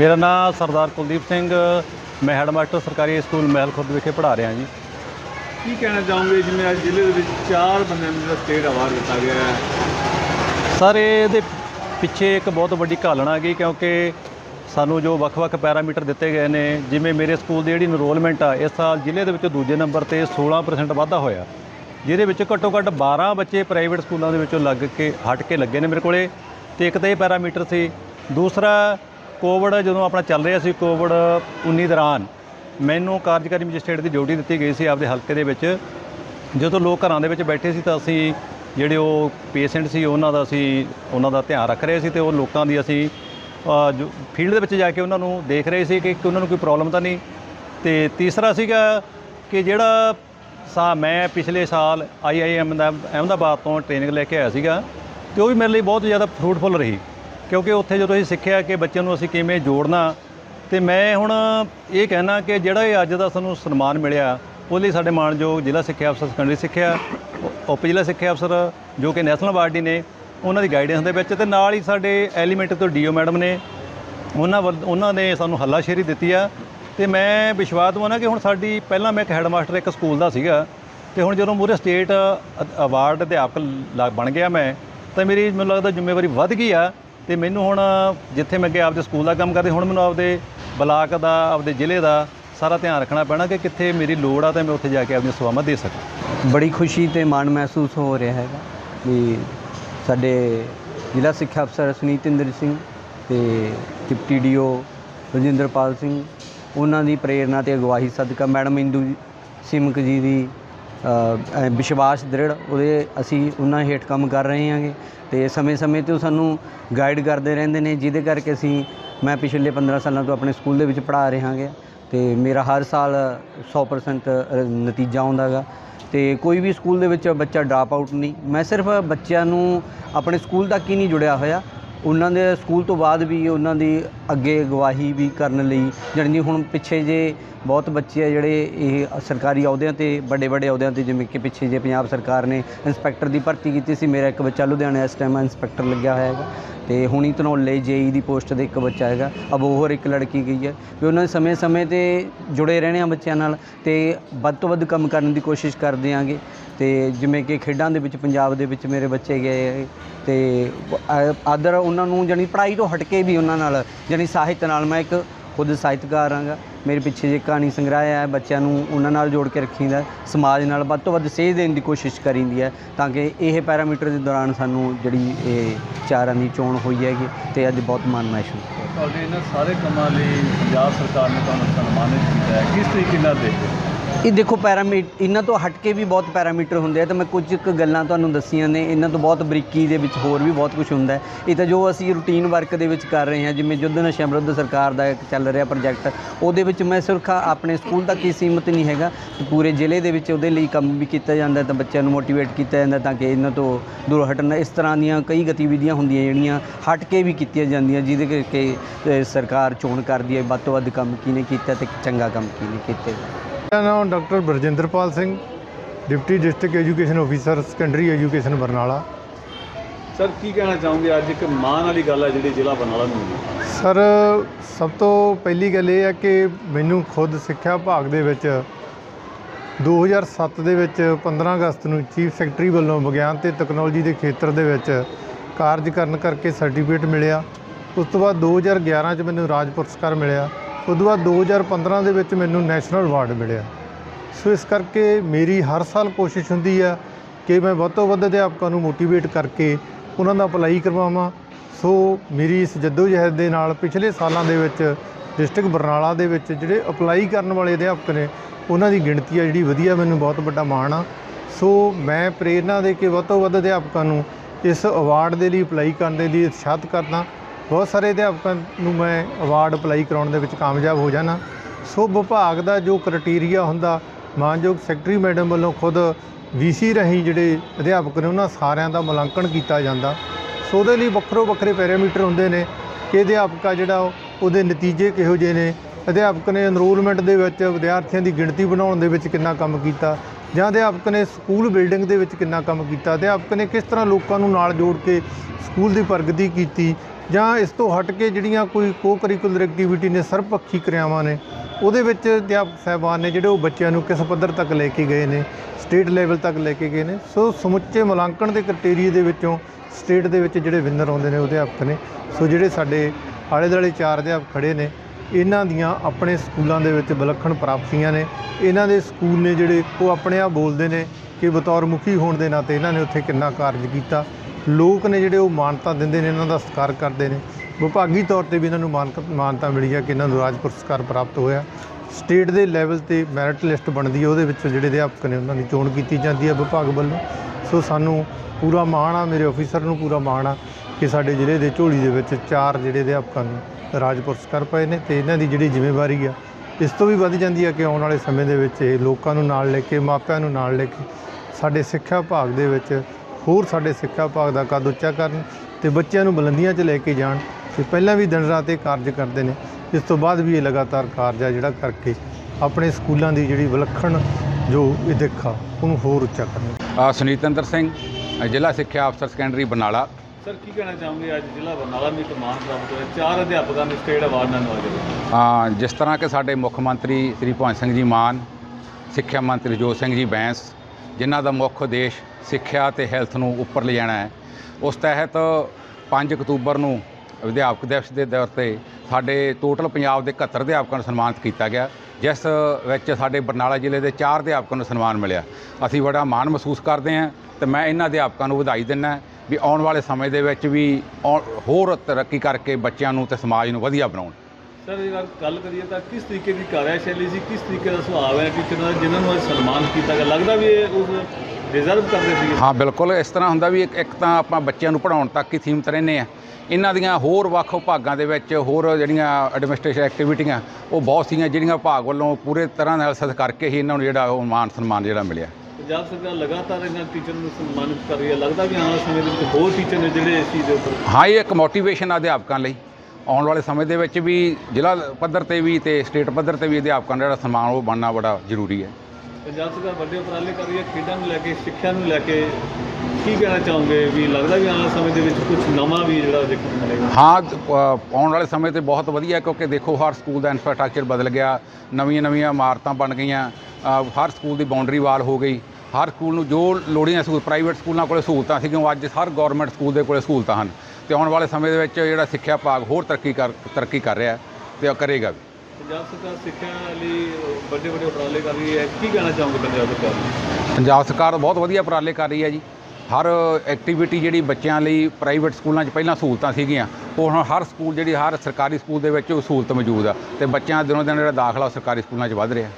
ਮੇਰਾ ਨਾਮ ਸਰਦਾਰ ਕੁਲਦੀਪ ਸਿੰਘ ਮੈਂ ਹੈਡਮਾਸਟਰ ਸਰਕਾਰੀ ਸਕੂਲ ਮਹਿਲ ਖੁਰਦ ਵਿਖੇ ਪੜ੍ਹਾ ਰਿਹਾ ਜੀ। ਕੀ ਕਹਿਣਾ ਚਾਹੋਗੇ ਜਿਵੇਂ ਅੱਜ ਜ਼ਿਲ੍ਹੇ ਦੇ ਵਿੱਚ ਚਾਰ ਬੰਦਿਆਂ ਨੂੰ ਸਟੇਟ ਅਵਾਰਡ ਦਿੱਤਾ ਗਿਆ ਹੈ? ਸਰ ਇਹਦੇ ਪਿੱਛੇ ਇੱਕ ਬਹੁਤ ਵੱਡੀ ਘਾਲਣਾ ਗਈ ਕਿਉਂਕਿ ਸਾਨੂੰ ਜੋ ਵੱਖ-ਵੱਖ ਪੈਰਾਮੀਟਰ ਦਿੱਤੇ ਗਏ ਨੇ ਜਿਵੇਂ ਮੇਰੇ ਸਕੂਲ ਦੀ ਜਿਹੜੀ ਇਨਰੋਲਮੈਂਟ ਆ ਇਸ ਸਾਲ ਜ਼ਿਲ੍ਹੇ ਦੇ ਵਿੱਚ ਦੂਜੇ ਨੰਬਰ ਤੇ 16% ਵਾਧਾ ਹੋਇਆ। ਜਿਹਦੇ ਵਿੱਚ ਘੱਟੋ ਘੱਟ 12 ਬੱਚੇ ਪ੍ਰਾਈਵੇਟ ਸਕੂਲਾਂ ਦੇ ਵਿੱਚੋਂ ਲੱਗ ਕੇ ਹਟ ਕੇ ਲੱਗੇ ਨੇ ਮੇਰੇ ਕੋਲੇ। ਤੇ ਇੱਕ ਤਾਂ ਇਹ ਪੈਰਾਮੀਟਰ ਸੀ। ਦੂਸਰਾ ਕੋਵਿਡ ਜਦੋਂ ਆਪਣਾ ਚੱਲ ਰਿਹਾ ਸੀ, ਕੋਵਿਡ 19 ਦੌਰਾਨ ਮੈਨੂੰ ਕਾਰਜਕਾਰੀ ਮੈਜਿਸਟ੍ਰੇਟ ਦੀ ਡਿਊਟੀ ਦਿੱਤੀ ਗਈ ਸੀ ਆਪਦੇ ਹਲਕੇ ਦੇ ਵਿੱਚ। ਜਦੋਂ ਲੋਕ ਘਰਾਂ ਦੇ ਵਿੱਚ ਬੈਠੇ ਸੀ ਤਾਂ ਅਸੀਂ ਜਿਹੜੇ ਉਹ ਪੇਸ਼ੈਂਟ ਸੀ, ਉਹਨਾਂ ਦਾ ਅਸੀਂ, ਉਹਨਾਂ ਦਾ ਧਿਆਨ ਰੱਖ ਰਹੇ ਸੀ ਤੇ ਉਹ ਲੋਕਾਂ ਦੀ ਅਸੀਂ ਫੀਲਡ ਦੇ ਵਿੱਚ ਜਾ ਕੇ ਉਹਨਾਂ ਨੂੰ ਦੇਖ ਰਹੇ ਸੀ ਕਿ ਕਿ ਉਹਨਾਂ ਨੂੰ ਕੋਈ ਪ੍ਰੋਬਲਮ ਤਾਂ ਨਹੀਂ। ਤੇ ਤੀਸਰਾ ਸੀਗਾ ਕਿ ਜਿਹੜਾ ਸਾ ਮੈਂ ਪਿਛਲੇ ਸਾਲ ਆਈਆਈਐਮ ਦਾ ਅਹਿਮਦਾਬਾਦ ਤੋਂ ਟ੍ਰੇਨਿੰਗ ਲੈ ਕੇ ਆਇਆ ਸੀਗਾ, ਤੇ ਉਹ ਵੀ ਮੇਰੇ ਲਈ ਬਹੁਤ ਜ਼ਿਆਦਾ ਫਰੂਟਫੁਲ ਰਹੀ। ਕਿਉਂਕਿ ਉੱਥੇ ਜਦੋਂ ਅਸੀਂ ਸਿੱਖਿਆ ਕਿ ਬੱਚਿਆਂ ਨੂੰ ਅਸੀਂ ਕਿਵੇਂ ਜੋੜਨਾ, ਤੇ ਮੈਂ ਹੁਣ ਇਹ ਕਹਿਣਾ ਕਿ ਜਿਹੜਾ ਇਹ ਅੱਜ ਦਾ ਸਾਨੂੰ ਸਨਮਾਨ ਮਿਲਿਆ, ਉਹਦੇ ਲਈ ਸਾਡੇ ਮਾਣਯੋਗ ਜ਼ਿਲ੍ਹਾ ਸਿੱਖਿਆ ਅਫਸਰ ਸੈਕੰਡਰੀ ਸਿੱਖਿਆ ਉਪ ਜ਼ਿਲ੍ਹਾ ਸਿੱਖਿਆ ਅਫਸਰ ਜੋ ਕਿ ਨੈਸ਼ਨਲ ਅਵਾਰਡੀ ਨੇ, ਉਹਨਾਂ ਦੀ ਗਾਈਡੈਂਸ ਦੇ ਵਿੱਚ ਤੇ ਨਾਲ ਹੀ ਸਾਡੇ ਐਲੀਮੈਂਟ ਤੋਂ ਡੀਓ ਮੈਡਮ ਨੇ, ਉਹਨਾਂ ਵੱਲ, ਉਹਨਾਂ ਨੇ ਸਾਨੂੰ ਹੱਲਾਸ਼ੇਰੀ ਦਿੱਤੀ ਆ। ਤੇ ਮੈਂ ਵਿਸ਼ਵਾਸ ਦਵਾਨਾ ਕਿ ਹੁਣ ਸਾਡੀ, ਪਹਿਲਾਂ ਮੈਂ ਇੱਕ ਹੈਡਮਾਸਟਰ ਇੱਕ ਸਕੂਲ ਦਾ ਸੀਗਾ, ਤੇ ਹੁਣ ਜਦੋਂ ਮੂਰੇ ਸਟੇਟ ਅ- ਅਵਾਰਡ ਅਧਿਆਪਕ ਲ- ਬਣ ਗਿਆ ਮੈਂ, ਤਾਂ ਮੇਰੀ ਮੈਨੂੰ ਲੱਗਦਾ ਜ਼ਿੰਮੇਵਾਰੀ ਵੱਧ ਗਈ ਆ। ਤੇ ਮੈਨੂੰ ਹੁਣ ਜਿੱਥੇ ਮੈਂ ਅੱਗੇ ਆਪਦੇ ਸਕੂਲ ਦਾ ਕੰਮ ਕਰਦੇ, ਹੁਣ ਮੈਨੂੰ ਆਪਦੇ ਬਲਾਕ ਦਾ, ਆਪਦੇ ਜ਼ਿਲ੍ਹੇ ਦਾ ਸਾਰਾ ਧਿਆਨ ਰੱਖਣਾ ਪੈਣਾ ਕਿ ਕਿੱਥੇ ਮੇਰੀ ਲੋੜ ਆ ਤਾਂ ਮੈਂ ਉੱਥੇ ਜਾ ਕੇ ਆਪਣੀਆਂ ਸੇਵਾਵਾਂ ਦੇ ਸਕਾਂ। ਬੜੀ ਖੁਸ਼ੀ ਤੇ ਮਾਣ ਮਹਿਸੂਸ ਹੋ ਰਿਹਾ ਹੈਗਾ ਵੀ ਸਾਡੇ ਜ਼ਿਲ੍ਹਾ ਸਿੱਖਿਆ ਅਫਸਰ ਸੁਨੀਤਿੰਦਰ ਸਿੰਘ ਤੇ ਡਿਪਟੀ ਡੀਓ ਰਜਿੰਦਰਪਾਲ ਸਿੰਘ, ਉਹਨਾਂ ਦੀ ਪ੍ਰੇਰਣਾ ਤੇ ਅਗਵਾਈ ਸਦਕਾ ਮੈਡਮ ਇੰਦੂ ਸਿਮਕ ਜੀ ਦੀ ਵਿਸ਼ਵਾਸ ਦ੍ਰਿੜ, ਉਹਦੇ ਅਸੀਂ ਉਹਨਾਂ ਹੇਠ ਕੰਮ ਕਰ ਰਹੇ ਹਾਂਗੇ ਤੇ ਸਮੇਂ-ਸਮੇਂ ਤੇ ਉਹ ਸਾਨੂੰ ਗਾਈਡ ਕਰਦੇ ਰਹਿੰਦੇ ਨੇ, ਜਿਹਦੇ ਕਰਕੇ ਅਸੀਂ, ਮੈਂ ਪਿਛਲੇ 15 ਸਾਲਾਂ ਤੋਂ ਆਪਣੇ ਸਕੂਲ ਦੇ ਵਿੱਚ ਪੜ੍ਹਾ ਰਿਹਾ ਹਾਂਗੇ ਤੇ ਮੇਰਾ ਹਰ ਸਾਲ 100% ਨਤੀਜਾ ਆਉਂਦਾ ਗਾ ਤੇ ਕੋਈ ਵੀ ਸਕੂਲ ਦੇ ਵਿੱਚ ਬੱਚਾ ਡਰਾਪ ਆਊਟ ਨਹੀਂ। ਮੈਂ ਸਿਰਫ ਬੱਚਿਆਂ ਨੂੰ ਆਪਣੇ ਸਕੂਲ ਤੱਕ ਹੀ ਨਹੀਂ ਜੁੜਿਆ ਹੋਇਆ। ਉਹਨਾਂ ਦੇ ਸਕੂਲ ਤੋਂ ਬਾਅਦ ਵੀ, ਉਹਨਾਂ ਦੀ ਅੱਗੇ ਅਗਵਾਈ ਵੀ ਕਰਨ ਲਈ, ਜਾਣੀ ਕਿ ਹੁਣ ਪਿੱਛੇ ਜੇ ਬਹੁਤ ਬੱਚੇ ਆ ਜਿਹੜੇ ਇਹ ਸਰਕਾਰੀ ਅਹੁਦਿਆਂ ਤੇ ਵੱਡੇ ਵੱਡੇ ਅਹੁਦਿਆਂ ਤੇ, ਜਿਵੇਂ ਕਿ ਪਿੱਛੇ ਜੇ ਪੰਜਾਬ ਸਰਕਾਰ ਨੇ ਇੰਸਪੈਕਟਰ ਦੀ ਭਰਤੀ ਕੀਤੀ ਸੀ, ਮੇਰਾ ਇੱਕ ਬੱਚਾ ਲੁਧਿਆਣਾ ਇਸ ਟਾਈਮ ਇੰਸਪੈਕਟਰ ਲੱਗਿਆ ਹੋਇਆ ਹੈਗਾ ਤੇ ਹੁਣੀ ਧਨੌਲੇ ਜੇਈ ਦੀ ਪੋਸਟ ਤੇ ਇੱਕ ਬੱਚਾ ਹੈਗਾ ਅਬੋਹਰ ਇੱਕ ਲੜਕੀ ਗਈ ਹੈ ਵੀ ਉਹਨਾਂ ਦੇ ਸਮੇਂ-ਸਮੇਂ ਤੇ ਜੁੜੇ ਰਹਿਣੇ ਆ ਬੱਚਿਆਂ ਨਾਲ ਤੇ ਵੱਧ ਤੋਂ ਵੱਧ ਕੰਮ ਕਰਨ ਦੀ ਕੋਸ਼ਿਸ਼ ਕਰਦੇ ਆਂਗੇ ਤੇ ਜਿਵੇਂ ਕਿ ਖੇਡਾਂ ਦੇ ਵਿੱਚ, ਪੰਜਾਬ ਦੇ ਵਿੱਚ ਮੇਰੇ ਬੱਚੇ ਗਏ ਹੈ ਤੇ ਆਦਰ ਉਹਨਾਂ ਨੂੰ, ਜਾਣੀ ਪੜ੍ਹਾਈ ਤੋਂ ਹਟ ਕੇ ਵੀ ਉਹਨਾਂ ਨਾਲ ਜਾਣੀ ਸਾਹਿਤ ਨਾਲ ਮੈਂ ਇੱਕ ਖੁਦ ਸਾਹਿਤਕਾਰ ਹਾਂਗਾ। ਮੇਰੇ ਪਿੱਛੇ ਜੇ ਕਹਾਣੀ ਸੰਗ੍ਰਹਿ ਹੈ, ਬੱਚਿਆਂ ਨੂੰ ਉਹਨਾਂ ਨਾਲ ਜੋੜ ਕੇ ਰੱਖੀਦਾ ਸਮਾਜ ਨਾਲ ਵੱਧ ਤੋਂ ਵੱਧ ਸੇਧ ਦੇਣ ਦੀ ਕੋਸ਼ਿਸ਼ ਕਰੀਂਦੀ ਹੈ ਤਾਂ ਕਿ ਇਹ ਪੈਰਾਮੀਟਰ ਦੇ ਦੌਰਾਨ ਸਾਨੂੰ ਜਿਹੜੀ ਇਹ ਚਾਰਾਂ ਦੀ ਚੋਣ ਹੋਈ ਹੈਗੀ ਤੇ ਅੱਜ ਬਹੁਤ ਮਾਣ ਮਹਿਸੂਸ ਤੁਹਾਡੇ ਇਹਨਾਂ ਸਾਰੇ ਕੰਮਾਂ ਲਈ ਪੰਜਾਬ ਸਰਕਾਰ ਨੇ ਤੁਹਾਨੂੰ ਸਨਮਾਨਿਤ ਕੀਤਾ ਹੈ। ਕਿਸ ਤਰੀਕੇ ਨਾਲ ਦੇਖਦੇ ਇਹ ਦੇਖੋ ਪੈਰਾਮੀਟਰ ਇਹਨਾਂ ਤੋਂ ਹਟ ਕੇ ਵੀ ਬਹੁਤ ਪੈਰਾਮੀਟਰ ਹੁੰਦੇ ਆ, ਤਾਂ ਮੈਂ ਕੁਝ ਕੁ ਗੱਲਾਂ ਤੁਹਾਨੂੰ ਦੱਸੀਆਂ ਨੇ, ਇਹਨਾਂ ਤੋਂ ਬਹੁਤ ਬਰੀਕੀ ਦੇ ਵਿੱਚ ਹੋਰ ਵੀ ਬਹੁਤ ਕੁਝ ਹੁੰਦਾ ਇਹ ਤਾਂ ਜੋ ਅਸੀਂ ਰੂਟੀਨ ਵਰਕ ਦੇ ਵਿੱਚ ਕਰ ਰਹੇ ਹਾਂ, ਜਿਵੇਂ ਯੁੱਧ ਨਸ਼ਿਆਂ ਵਿਰੁੱਧ ਸਰਕਾਰ ਦਾ ਚੱਲ ਰਿਹਾ ਪ੍ਰੋਜੈਕਟ ਉਹਦੇ ਵਿੱਚ ਮੈਂ ਸਿਰਫ ਆਪਣੇ ਸਕੂਲ ਤੱਕ ਹੀ ਸੀਮਿਤ ਨਹੀਂ ਹੈਗਾ ਪੂਰੇ ਜ਼ਿਲ੍ਹੇ ਦੇ ਵਿੱਚ ਉਹਦੇ ਲਈ ਕੰਮ ਵੀ ਕੀਤਾ ਜਾਂਦਾ ਤਾਂ ਬੱਚਿਆਂ ਨੂੰ ਮੋਟੀਵੇਟ ਕੀਤਾ ਜਾਂਦਾ ਤਾਂ ਕਿ ਇਹਨਾਂ ਤੋਂ ਦੂਰ ਹਟਣ, ਇਸ ਤਰ੍ਹਾਂ ਦੀਆਂ ਕਈ ਗਤੀਵਿਧੀਆਂ ਹੁੰਦੀਆਂ ਜਿਹੜੀਆਂ ਹਟ ਕੇ ਵੀ ਕੀਤੀਆਂ ਜਾਂਦੀਆਂ, ਜਿਹਦੇ ਕਰਕੇ ਸਰਕਾਰ ਚੋਣ ਕਰਦੀ ਹੈ, ਵੱਧ ਤੋਂ ਵੱਧ ਕੰਮ ਕਿਹਨੇ ਕੀਤਾ ਤੇ ਚੰਗਾ ਕੰਮ ਕਿਹਨੇ ਕੀਤੇ। ਮੇਰਾ ਨਾਮ doctor Barjinderpal Singh deputy district education officer secondary education Barnala. Sir ਕੀ ਕਹਿਣਾ ਚਾਹੋਗੇ? ਅੱਜ ਇੱਕ ਮਾਣ ਵਾਲੀ ਗੱਲ ਹੈ ਜਿਹੜੀ ਜ਼ਿਲ੍ਹਾ ਬਰਨਾਲਾ ਨੂੰ ਸਰ ਸਭ ਤੋਂ ਪਹਿਲੀ ਗੱਲ ਇਹ ਹੈ ਕਿ ਮੈਨੂੰ ਖੁਦ ਸਿੱਖਿਆ ਵਿਭਾਗ ਦੇ ਵਿੱਚ 2007 ਦੇ ਵਿੱਚ 15 ਅਗਸਤ ਨੂੰ ਚੀਫ ਸੈਕਟਰੀ ਵੱਲੋਂ ਵਿਗਿਆਨ ਤੇ ਤਕਨਾਲੋਜੀ ਦੇ ਖੇਤਰ ਦੇ ਵਿੱਚ ਕਾਰਜ ਕਰਨ ਕਰਕੇ ਸਰਟੀਫਿਕੇਟ ਮਿਲਿਆ। ਉਸ ਤੋਂ ਬਾਅਦ 2011 ਚ ਮੈਨੂੰ ਰਾਜ ਪੁਰਸਕਾਰ ਮਿਲਿਆ। ਉਸ ਤੋਂ ਬਾਅਦ 2015 ਦੇ ਵਿੱਚ ਮੈਨੂੰ ਨੈਸ਼ਨਲ ਅਵਾਰਡ ਮਿਲਿਆ। ਸੋ ਇਸ ਕਰਕੇ ਮੇਰੀ ਹਰ ਸਾਲ ਕੋਸ਼ਿਸ਼ ਹੁੰਦੀ ਆ ਕਿ ਮੈਂ ਵੱਧ ਤੋਂ ਵੱਧ ਅਧਿਆਪਕਾਂ ਨੂੰ ਮੋਟੀਵੇਟ ਕਰਕੇ ਉਹਨਾਂ ਦਾ ਅਪਲਾਈ ਕਰਵਾਵਾਂ। ਸੋ ਮੇਰੀ ਇਸ ਜਦੋਜਹਿਦ ਦੇ ਨਾਲ ਪਿਛਲੇ ਸਾਲਾਂ ਦੇ ਵਿੱਚ ਡਿਸਟ੍ਰਿਕਟ ਬਰਨਾਲਾ ਦੇ ਵਿੱਚ ਜਿਹੜੇ ਅਪਲਾਈ ਕਰਨ ਵਾਲੇ ਅਧਿਆਪਕ ਨੇ, ਉਹਨਾਂ ਦੀ ਗਿਣਤੀ ਆ ਜਿਹੜੀ ਵਧੀਆ ਮੈਨੂੰ ਬਹੁਤ ਵੱਡਾ ਮਾਣ ਆ। ਸੋ ਮੈਂ ਪ੍ਰੇਰਨਾ ਦੇ ਕੇ ਵੱਧ ਤੋਂ ਵੱਧ ਅਧਿਆਪਕਾਂ ਨੂੰ ਇਸ ਅਵਾਰਡ ਦੇ ਲਈ ਅਪਲਾਈ ਕਰਨ ਦੇ ਲਈ ਉਤਸ਼ਾਹਿਤ ਕਰਦਾ। ਬਹੁਤ ਸਾਰੇ ਅਧਿਆਪਕਾਂ ਨੂੰ ਮੈਂ ਅਵਾਰਡ ਅਪਲਾਈ ਕਰਾਉਣ ਦੇ ਵਿੱਚ ਕਾਮਯਾਬ ਹੋ ਜਾਣਾ। ਸੋ ਵਿਭਾਗ ਦਾ ਜੋ ਕ੍ਰਾਈਟੇਰੀਆ ਹੁੰਦਾ, ਮਾਨਯੋਗ ਸੈਕਟਰੀ ਮੈਡਮ ਵੱਲੋਂ ਖੁਦ ਵੀਸੀ ਰਾਹੀਂ ਜਿਹੜੇ ਅਧਿਆਪਕ ਨੇ ਉਹਨਾਂ ਸਾਰਿਆਂ ਦਾ ਮੁਲਾਂਕਣ ਕੀਤਾ ਜਾਂਦਾ। ਸੋ ਉਹਦੇ ਲਈ ਵੱਖਰੋ ਵੱਖਰੇ ਪੈਰਾਮੀਟਰ ਹੁੰਦੇ ਨੇ ਕਿ ਅਧਿਆਪਕਾ ਜਿਹੜਾ ਉਹਦੇ ਨਤੀਜੇ ਕਿਹੋ ਜਿਹੇ ਨੇ, ਅਧਿਆਪਕ ਨੇ ਐਨਰੋਲਮੈਂਟ ਦੇ ਵਿੱਚ ਵਿਦਿਆਰਥੀਆਂ ਦੀ ਗਿਣਤੀ ਬਣਾਉਣ ਦੇ ਵਿੱਚ ਕਿੰਨਾ ਕੰਮ ਕੀਤਾ, ਜਾਂ ਅਧਿਆਪਕ ਨੇ ਸਕੂਲ ਬਿਲਡਿੰਗ ਦੇ ਵਿੱਚ ਕਿੰਨਾ ਕੰਮ ਕੀਤਾ, ਅਧਿਆਪਕ ਨੇ ਕਿਸ ਤਰ੍ਹਾਂ ਲੋਕਾਂ ਨੂੰ ਨਾਲ ਜੋੜ ਕੇ ਸਕੂਲ ਦੀ ਪ੍ਰਗਤੀ ਕੀਤੀ ਜਾਂ ਇਸ ਤੋਂ ਹਟ ਕੇ ਜਿਹੜੀਆਂ ਕੋਈ ਕੋ ਕਰਿਕੂਲਰ ਐਕਟੀਵਿਟੀ ਨੇ, ਸਰਬਪੱਖੀ ਕਿਰਿਆਵਾਂ ਨੇ, ਉਹਦੇ ਵਿੱਚ ਅਧਿਆਪਕ ਸਾਹਿਬਾਨ ਨੇ ਜਿਹੜੇ ਉਹ ਬੱਚਿਆਂ ਨੂੰ ਕਿਸ ਪੱਧਰ ਤੱਕ ਲੈ ਕੇ ਗਏ ਨੇ ਸਟੇਟ ਲੈਵਲ ਤੱਕ ਲੈ ਕੇ ਗਏ ਨੇ। ਸੋ ਸਮੁੱਚੇ ਮੁਲਾਂਕਣ ਦੇ ਕ੍ਰਾਈਟੇਰੀਆ ਦੇ ਵਿੱਚੋਂ ਸਟੇਟ ਦੇ ਵਿੱਚ ਜਿਹੜੇ ਵਿਨਰ ਆਉਂਦੇ ਨੇ ਉਹ ਅਧਿਆਪਕ ਨੇ। ਸੋ ਜਿਹੜੇ ਸਾਡੇ ਆਲੇ ਦੁਆਲੇ ਚਾਰ ਅਧਿਆਪਕ ਖੜੇ ਨੇ, ਇਹਨਾਂ ਦੀਆਂ ਆਪਣੇ ਸਕੂਲਾਂ ਦੇ ਵਿੱਚ ਵਿਲੱਖਣ ਪ੍ਰਾਪਤੀਆਂ ਨੇ। ਇਹਨਾਂ ਦੇ ਸਕੂਲ ਨੇ ਜਿਹੜੇ ਉਹ ਆਪਣੇ ਆਪ ਬੋਲਦੇ ਨੇ ਕਿ ਬਤੌਰ ਮੁਖੀ ਹੋਣ ਦੇ ਨਾਤੇ ਇਹਨਾਂ ਨੇ ਉੱਥੇ ਕਿੰਨਾ ਕਾਰਜ ਕੀਤਾ। ਲੋਕ ਨੇ ਜਿਹੜੇ ਉਹ ਮਾਨਤਾ ਦਿੰਦੇ ਨੇ, ਇਹਨਾਂ ਦਾ ਸਤਿਕਾਰ ਕਰਦੇ ਨੇ। ਵਿਭਾਗੀ ਤੌਰ ਤੇ ਵੀ ਇਹਨਾਂ ਨੂੰ ਮਾਨਕ, ਮਾਨਤਾ ਮਿਲੀ ਹੈ ਕਿ ਇਹਨਾਂ ਨੂੰ ਰਾਜ ਪੁਰਸਕਾਰ ਪ੍ਰਾਪਤ ਹੋਇਆ ਸਟੇਟ ਦੇ ਲੈਵਲ ਤੇ ਮੈਰਿਟ ਲਿਸਟ ਬਣਦੀ ਹੈ, ਉਹਦੇ ਵਿੱਚ ਜਿਹੜੇ ਅਧਿਆਪਕ ਨੇ ਉਹਨਾਂ ਦੀ ਚੋਣ ਕੀਤੀ ਜਾਂਦੀ ਹੈ ਵਿਭਾਗ ਵੱਲੋਂ। ਸੋ ਸਾਨੂੰ ਪੂਰਾ ਮਾਣ ਆ, ਮੇਰੇ ਅਫੀਸਰ ਨੂੰ ਪੂਰਾ ਮਾਣ ਆ ਕਿ ਸਾਡੇ ਜ਼ਿਲ੍ਹੇ ਦੇ ਝੋਲੀ ਦੇ ਵਿੱਚ ਚਾਰ ਜਿਹੜੇ ਅਧਿਆਪਕਾਂ ਨੂੰ ਰਾਜ ਪੁਰਸਕਾਰ ਪਏ ਨੇ ਤੇ ਇਹਨਾਂ ਦੀ ਜਿਹੜੀ ਜ਼ਿੰਮੇਵਾਰੀ ਆ, ਇਸ ਤੋਂ ਵੀ ਵੱਧ ਜਾਂਦੀ ਹੈ ਕਿ ਆਉਣ ਵਾਲੇ ਸਮੇਂ ਦੇ ਵਿੱਚ ਇਹ ਲੋਕਾਂ ਨੂੰ ਨਾਲ ਲੈ ਕੇ, ਮਾਪਿਆਂ ਨੂੰ ਨਾਲ ਲੈ ਕੇ ਸਾਡੇ ਸਿੱਖਿਆ ਵਿਭਾਗ ਦੇ ਵਿੱਚ ਹੋਰ ਸਾਡੇ ਸਿੱਖਿਆ ਵਿਭਾਗ ਦਾ ਕੱਦ ਉੱਚਾ ਕਰਨ ਤੇ ਬੱਚਿਆਂ ਨੂੰ ਬੁਲੰਦੀਆਂ 'ਚ ਲੈ ਕੇ ਜਾਣ ਤੇ ਪਹਿਲਾਂ ਵੀ ਦਿਨ ਰਾਤ ਇਹ ਕਾਰਜ ਕਰਦੇ ਨੇ ਇਸ ਤੋਂ ਬਾਅਦ ਵੀ ਇਹ ਲਗਾਤਾਰ ਕਾਰਜ ਆ ਜਿਹੜਾ ਕਰਕੇ ਆਪਣੇ ਸਕੂਲਾਂ ਦੀ ਜਿਹੜੀ ਵਿਲੱਖਣ ਜੋ ਇਹ ਦੇਖਾ ਉਹਨੂੰ ਹੋਰ ਉੱਚਾ ਕਰਨ। ਅ, ਸੁਨੀਤਿੰਦਰ ਸਿੰਘ ਜ਼ਿਲ੍ਹਾ ਸਿੱਖਿਆ ਅਫਸਰ ਸੈਕੰਡਰੀ ਬਰਨਾਲਾ। ਸਰ ਕੀ ਕਹਿਣਾ ਚਾਹੋਗੇ? ਅੱਜ ਜ਼ਿਲ੍ਹਾ ਬਰਨਾਲਾ ਵਿੱਚ ਮਾਨ ਪ੍ਰਾਪਤ ਹੋਇਆ ਚਾਰ ਅਧਿਆਪਕਾਂ ਨੂੰ ਸਟੇਟ ਅਵਾਰਡ ਨਾਲ ਨਵਾਜਿਆ ਅ, ਜਿਸ ਤਰ੍ਹਾਂ ਕਿ ਸਾਡੇ ਮੁੱਖ ਮੰਤਰੀ ਸ੍ਰੀ ਭਗਵੰਤ ਸਿੰਘ ਜੀ ਮਾਨ ਸਿੱਖਿਆ ਮੰਤਰੀ ਜੋਤ ਸਿੰਘ ਜੀ ਬੈਂਸ ਜਿਨ੍ਹਾਂ ਦਾ ਮੁੱਖ ਉਦੇਸ਼ ਸਿੱਖਿਆ ਤੇ ਹੈਲਥ ਨੂੰ ਉੱਪਰ ਲਿਜਾਣਾ ਹੈ। ਉਸ ਤਹਿਤ 5 ਅਕਤੂਬਰ ਨੂੰ ਅਧਿਆਪਕ ਦਿਵਸ ਦੇ ਦੌਰ ਤੇ ਸਾਡੇ ਟੋਟਲ ਪੰਜਾਬ ਦੇ 71 ਅਧਿਆਪਕਾਂ ਨੂੰ ਸਨਮਾਨਿਤ ਕੀਤਾ ਗਿਆ, ਜਿਸ ਵਿੱਚ ਸਾਡੇ ਬਰਨਾਲਾ ਜ਼ਿਲ੍ਹੇ ਦੇ 4 ਅਧਿਆਪਕਾਂ ਨੂੰ ਸਨਮਾਨ ਮਿਲਿਆ। ਅਸੀਂ ਬੜਾ ਮਾਣ ਮਹਿਸੂਸ ਕਰਦੇ ਹਾਂ ਤੇ ਮੈਂ ਇਹਨਾਂ ਅਧਿਆਪਕਾਂ ਨੂੰ ਵਧਾਈ ਦਿੰਦਾ ਵੀ ਆਉਣ ਵਾਲੇ ਸਮੇਂ ਦੇ ਵਿੱਚ ਵੀ ਆਉ- ਹੋਰ ਤਰੱਕੀ ਕਰਕੇ ਬੱਚਿਆਂ ਨੂੰ ਤੇ ਸਮਾਜ ਨੂੰ ਵਧੀਆ ਬਣਾਉਣ। ਸਰ ਇਹ ਗੱਲ ਕਰੀਏ ਤਾਂ ਕਿਸ ਤਰੀਕੇ ਦੀ ਕਾਰਿਆਸ਼ੈਲੀ ਸੀ ਕਿਸ ਤਰੀਕੇ ਦਾ ਸੁਭਾਅ ਹੈ ਟੀਚਰਾਂ ਦਾ ਜਿਨ੍ਹਾਂ ਨੂੰ ਅੱਜ ਸਨਮਾਨ ਕੀਤਾ ਗਿਆ? ਲੱਗਦਾ ਵੀ ਇਹ ਉਸ ਡਿਜ਼ਰਵ ਕਰਦੇ ਸੀਗੇ। ਹਾਂ ਬਿਲਕੁਲ। ਇਸ ਤਰ੍ਹਾਂ ਹੁੰਦਾ ਵੀ ਇੱਕ ਇੱਕ ਤਾਂ ਆਪਾਂ ਬੱਚਿਆਂ ਨੂੰ ਪੜਾਉਣ ਤੱਕ ਹੀ ਸੀਮਤ ਰਹਿੰਦੇ ਆ ਇਹਨਾਂ ਦੀਆਂ ਹੋਰ ਵੱਖ ਵਿਭਾਗਾਂ ਦੇ ਵਿੱਚ ਹੋਰ ਜਿਹੜੀਆਂ ਐਡਮਿਨਿਸਟ੍ਰੇਸ਼ਨ ਐਕਟੀਵਿਟੀਆਂ ਉਹ ਬਹੁਤ ਸੀਗੀਆਂ ਜਿਹੜੀਆਂ ਵਿਭਾਗ ਵੱਲੋਂ ਪੂਰੇ ਤਰ੍ਹਾਂ ਨਾਲ ਸਦ ਕਰਕੇ ਹੀ ਇਹਨਾਂ ਨੂੰ ਜਿਹੜਾ ਉਹ ਮਾਨ ਸਨਮਾਨ ਜਿਹੜਾ ਮਿਲਿਆ। ਪੰਜਾਬ ਸਰਕਾਰ ਲਗਾਤਾਰ ਇਹਨਾਂ ਟੀਚਰ ਨੂੰ ਸਨਮਾਨਿਤ ਕਰ ਰਹੀ ਹੈ। ਲੱਗਦਾ ਵੀ ਆਉਣ ਵਾਲੇ ਸਮੇਂ ਦੇ ਵਿੱਚ ਹੋਰ ਟੀਚਰ ਨੇ ਜਿਹੜੇ ਇਸ ਚੀਜ਼ ਦੇ ਉੱਪਰ ਹਾਂ ਇਹ ਇੱਕ ਮੋਟੀਵੇਸ਼ਨ ਆ ਅਧਿਆਪਕਾਂ ਲਈ। ਆਉਣ ਵਾਲੇ ਸਮੇਂ ਦੇ ਵਿੱਚ ਵੀ ਜ਼ਿਲ੍ਹਾ ਪੱਧਰ ਤੇ ਵੀ ਤੇ ਸਟੇਟ ਪੱਧਰ ਤੇ ਵੀ ਅਧਿਆਪਕਾਂ ਦਾ ਜਿਹੜਾ ਸਨਮਾਨ ਉਹ ਬਣਨਾ ਬੜਾ ਜ਼ਰੂਰੀ ਹੈ। ਪੰਜਾਬ ਸਰਕਾਰ ਵੱਡੇ ਉਪਰਾਲੇ ਕਰ ਰਹੀ ਹੈ ਖੇਡਾਂ ਨੂੰ ਲੈ ਕੇ ਸਿੱਖਿਆ ਨੂੰ ਲੈ ਕੇ ਕੀ ਕਹਿਣਾ ਚਾਹੋਗੇ? ਵੀ ਲੱਗਦਾ ਵੀ ਆਉਣ ਵਾਲੇ ਸਮੇਂ ਦੇ ਵਿੱਚ ਕੁਝ ਨਵਾਂ ਵੀ ਜਿਹੜਾ ਦੇਖਣ ਨੂੰ ਮਿਲੇਗਾ? ਹਾਂ ਆਉਣ ਵਾਲੇ ਸਮੇਂ ਤੇ ਬਹੁਤ ਵਧੀਆ ਕਿਉਂਕਿ ਦੇਖੋ ਹਰ ਸਕੂਲ ਦਾ ਇਨਫਰਾਸਟ੍ਰਕਚਰ ਬਦਲ ਗਿਆ ਨਵੀਆਂ ਨਵੀਆਂ ਇਮਾਰਤਾਂ ਬਣ ਗਈਆਂ ਹਰ ਸਕੂਲ ਦੀ ਬਾਉਂਡਰੀ ਵਾਲ ਹੋ ਗਈ ਹਰ ਸਕੂਲ ਨੂੰ ਜੋ ਲੋੜੀਆਂ ਸਕੂਲ ਪ੍ਰਾਈਵੇਟ ਸਕੂਲਾਂ ਕੋਲੇ ਸਹੂਲਤਾਂ ਸੀਗੀਆਂ ਅੱਜ ਹਰ ਗਵਰਨਮੈਂਟ ਸਕੂਲ ਦੇ ਕੋਲੇ ਸਹੂਲਤਾਂ ਹਨ। ਤੇ ਆਉਣ ਵਾਲੇ ਸਮੇਂ ਦੇ ਵਿੱਚ ਜਿਹੜਾ ਸਿੱਖਿਆ ਵਿਭਾਗ ਹੋਰ ਤਰੱਕੀ ਕਰ ਤਰੱਕੀ ਕਰ ਰਿਹਾ ਹੈ ਤੇ ਉਹ ਕਰੇਗਾ ਵੀ। ਪੰਜਾਬ ਸਰਕਾਰ ਸਿੱਖਿਆ ਲਈ ਵੱਡੇ ਵੱਡੇ ਉਪਰਾਲੇ ਕਰ ਰਹੀ ਹੈ। ਕੀ ਕਹਿਣਾ ਚਾਹੋਗੇ ਪੰਜਾਬ ਸਰਕਾਰ ਨੂੰ? ਪੰਜਾਬ ਸਰਕਾਰ ਬਹੁਤ ਵਧੀਆ ਉਪਰਾਲੇ ਕਰ ਰਹੀ ਹੈ ਜੀ। ਹਰ ਐਕਟੀਵਿਟੀ ਜਿਹੜੀ ਬੱਚਿਆਂ ਲਈ ਪ੍ਰਾਈਵੇਟ ਸਕੂਲਾਂ 'ਚ ਪਹਿਲਾਂ ਸਹੂਲਤਾਂ ਸੀਗੀਆਂ ਉਹ ਹੁਣ ਹਰ ਸਕੂਲ ਜਿਹੜੀ ਹਰ ਸਰਕਾਰੀ ਸਕੂਲ ਦੇ ਵਿੱਚ ਉਹ ਸਹੂਲਤ ਮੌਜੂਦ ਆ ਤੇ ਬੱਚਿਆਂ ਦਾ ਦਿਨੋਂ ਦਿਨ ਜਿਹੜਾ ਦਾਖਲਾ ਸਰਕਾਰੀ ਸਕੂਲਾਂ 'ਚ ਵੱਧ ਰਿਹਾ।